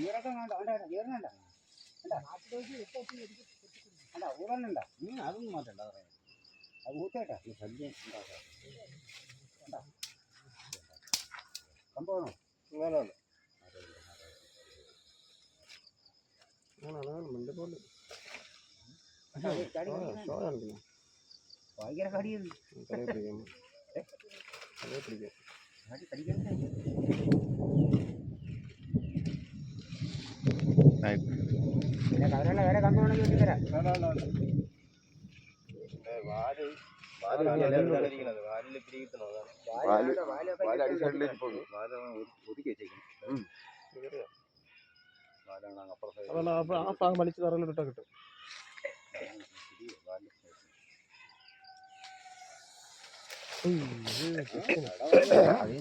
ഈറൊക്കെ വേണ്ട വേണ്ട വേണ്ട ഈറനുണ്ട അല്ല നീ അതൊന്നും മാറ്റണ്ട അതെ അത് ഊത്തേട്ടാ ഈ ശല്യം ഉണ്ടാക്കാം കണ്ടോ? സംഭവമാണോ കളിക്കുന്നുണ്ട്. ഭയങ്കര കടിയുണ്ട് ചാടി ഒതുക്കി വെച്ചേക്കുന്നത് വേറെ അപ്പുറത്തെ അതാണ് ആ- ആ ഭാഗം വലിച്ച് തറയിലിട്ടാ കിട്ടും അത് തന്നെ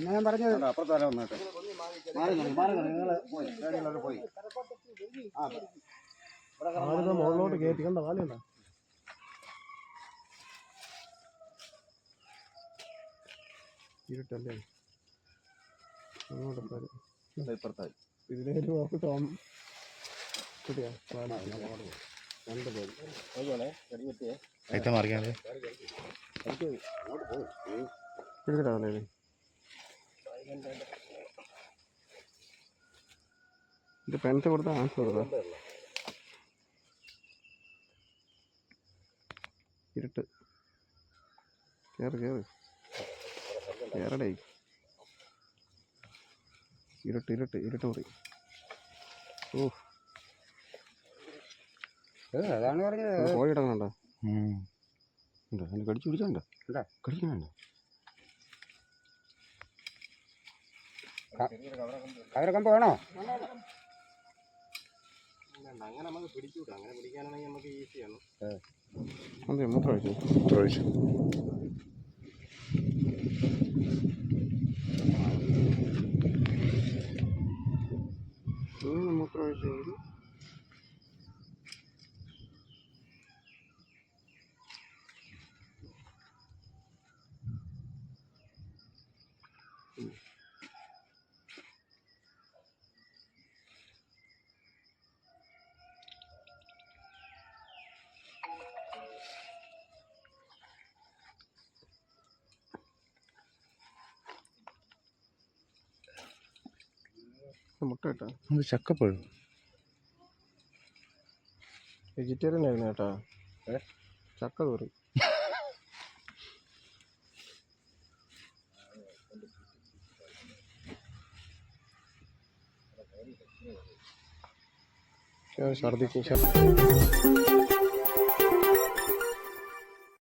ഞാൻ പറഞ്ഞത് അപ്പുറത്തെ തല വന്നിട്ട് മാറി മാറി കളി. നിങ്ങൾ പോയി പോയി ആ മുകളിലോട്ട് കയറ്റി കണ്ട വാലുണ്ട ഇരുട്ടല്ലേ? അങ്ങോട്ട്. ഇപ്പുറത്തായി. രണ്ട് പേര്. പിടിക്കട്ടാവല്ലേ ഇത് പെൻസ് കൊടുത്താൽ ആൻസർ കൊടുത്താ ഇരുട്ട്. കേറ് കേറ്. കേറടേ. ഇരുട്ട് ഇരുട്ട് ഇരുട്ട് മുറി. ഓ അതാണ് പറഞ്ഞത്. ഉണ്ടോ? അതിന് കടിച്ചു പിടിച്ചോണ്ടോ? ഇല്ല. കവരക്കമ്പ് കവര കമ്പ് വേണോ അങ്ങനെ നമുക്ക് പിടിച്ചുവിടാം അങ്ങനെ പിടിക്കാനാണെങ്കിൽ നമുക്ക് ഈസിയാണ് അതെ മൂത്രം ഒഴിച്ചു ചോദിച്ചു ഇങ്ങനെ മൂത്രം ഒഴിച്ചെങ്കിൽ മുട്ട കേട്ടോ അത് ചക്കപ്പഴം. വെജിറ്റേറിയൻ ആയിരുന്നു കേട്ടോ. ചക്ക തോറി ഛർദിക്കും.